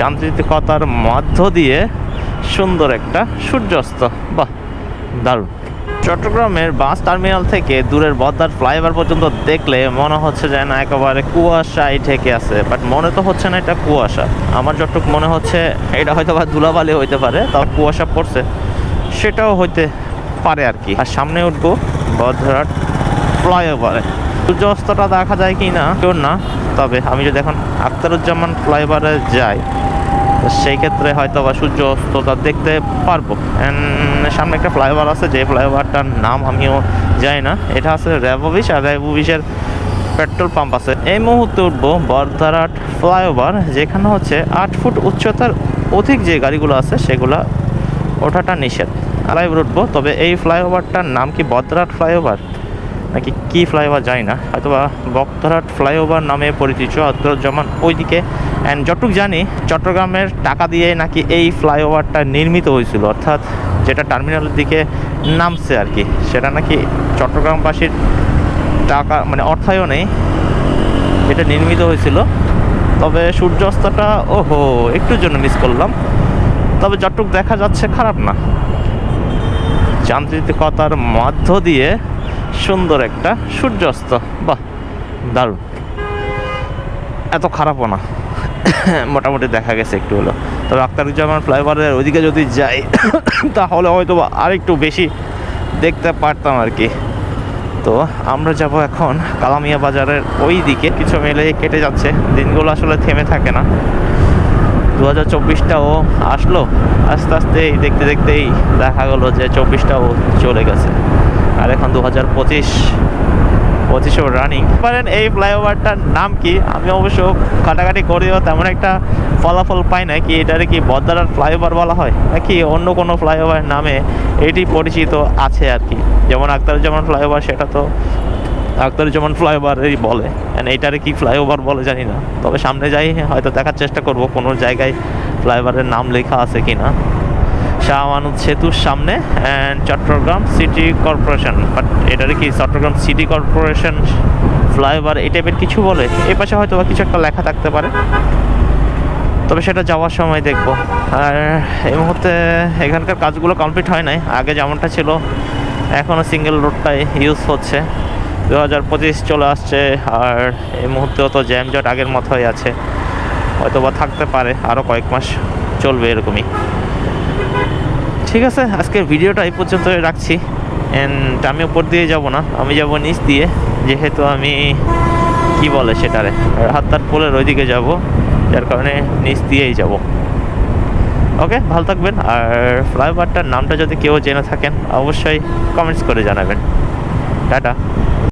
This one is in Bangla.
যান্ত্রিকতার মধ্য দিয়ে সুন্দর একটা সূর্যাস্ত। বাহ, দারুণ। চট্টগ্রামের বাস টার্মিনাল থেকে দূরের বদ্দার ফ্লাইওভার পর্যন্ত দেখলে মনে হচ্ছে যে না একেবারে কুয়াশায় ঢেকে আছে বাট মনে তো হচ্ছে না এটা কুয়াশা। আমার যতটুকু মনে হচ্ছে, এটা হয়তো বা ধুলাবালি হইতে পারে, তাও কুয়াশা পড়ছে। সেটাও হইতে পারে আর কি। আর সামনে উঠবো বদ্রাট ফ্লাইওভারে। সূর্যাস্তটা দেখা যায় কি না কেউ না। তবে আমি যদি এখন আখতারুজ্জামান ফ্লাইওভারে যাই সেই ক্ষেত্রে হয়তো বা সূর্য অস্তটা দেখতে পারব। সামনে একটা ফ্লাইওভার আছে, যে ফ্লাইওভারটার নাম আমিও জানি না। এটা আছে র্যাবোবিস আর র্যাবোবিসের পেট্রোল পাম্প আছে। এই মুহূর্তে উঠবো বরদারাট ফ্লাইওভার যেখানে হচ্ছে আট ফুট উচ্চতার অধিক যে গাড়িগুলো আছে, সেগুলো ওঠাটা নিষেধ। ফ্লাইওভার উঠবো তবে এই ফ্লাইওভারটার নাম কি বদরাট ফ্লাইওভার নাকি কি ফ্লাইওভার জানি না। হয়তো বা বক্তরহাট ফ্লাইওভার নামে পরিচিত আব্দুজ্জামান ওইদিকে অ্যান্ড যতটুক জানি, চট্টগ্রামের টাকা দিয়ে নাকি এই ফ্লাইওভারটা নির্মিত হয়েছিল, অর্থাৎ যেটা টার্মিনালের দিকে নামছে আর কি সেটা নাকি চট্টগ্রামবাসীর টাকা মানে অর্থায়নেই এটা নির্মিত হয়েছিল। তবে সূর্যাস্তটা, ওহো, একটুর জন্য মিস করলাম। তবে যতটুক দেখা যাচ্ছে খারাপ না। যান্ত্রিকতার মধ্য দিয়ে সুন্দর একটা সূর্যাস্ত। বাহ, দারুণ। এত খারাপও না। মোটামুটি দেখা গেছে একটু হলো। তবে আখতারুজ্জামান ফ্লাইওভারের ওইদিকে যদি যাই, তাহলে হয়তো আরেকটু বেশি দেখতে পারতাম আর কি। তো আমরা যাব এখন কালামিয়া বাজারের ওই দিকে কিছু মেলে কেটে যাচ্ছে। দিনগুলো আসলে থেমে থাকে না। দু হাজার চব্বিশটাও আসলো। আস্তে আস্তে দেখতে দেখতেই দেখা গেলো যে চব্বিশটাও চলে গেছে। আর এখন দু হাজার পঁচিশ পঁচিশও রানিং পারেন এই ফ্লাইওভারটার নাম কি? আমি অবশ্য কাটাকাটি করেও, তেমন একটা ফলাফল পাই না কি, এটারে কি বদ্দারার ফ্লাইওভার বলা হয়? নাকি অন্য কোনো ফ্লাইওভার নামে এটি পরিচিত আছে আর কি? যেমন আখতারুজ্জামান ফ্লাইওভার সেটা তো আখতারুজ্জামান ফ্লাইওভারই বলে। এইটারে কি ফ্লাইওভার বলে জানি না। তবে সামনে যাই, হয়তো দেখার চেষ্টা করব কোনো জায়গায় ফ্লাইওভারের নাম লেখা আছে কি না শাহ আমানত সেতুর সামনে and Chattogram city corporation but এটারে কি চট্টগ্রাম সিটি কর্পোরেশন ফ্লাইওভার এই টাইপের কিছু বলে? এ পাশে হয়তো বা কিছু একটা লেখা থাকতে পারে। তবে সেটা যাওয়ার সময় দেখব। আর এই মুহূর্তে এখানকার কাজগুলো কমপ্লিট হয় নাই। আগে যেমনটা ছিল এখনও সিঙ্গেল রোডটাই ইউজ হচ্ছে। দু হাজার পঁচিশ চলে আসছে, আর এই মুহূর্তেও তো জ্যামজট আগের মতোই আছে। হয়তো বা থাকতে পারে আরও কয়েক মাস চলবে এরকমই। ঠিক আছে আজকের ভিডিওটা এই পর্যন্ত রাখছি। অ্যান্ড আমি উপর দিয়ে যাব না, আমি যাব নিচ দিয়ে। যেহেতু আমি কি বলে সেটারে, হাত্তার পোলের ওইদিকে যাব, যার কারণে নিচ দিয়েই যাব। ওকে ভালো থাকবেন, আর ফ্লাইওভারটার নামটা যদি কেউ জেনে থাকেন, অবশ্যই কমেন্টস করে জানাবেন। টাটা।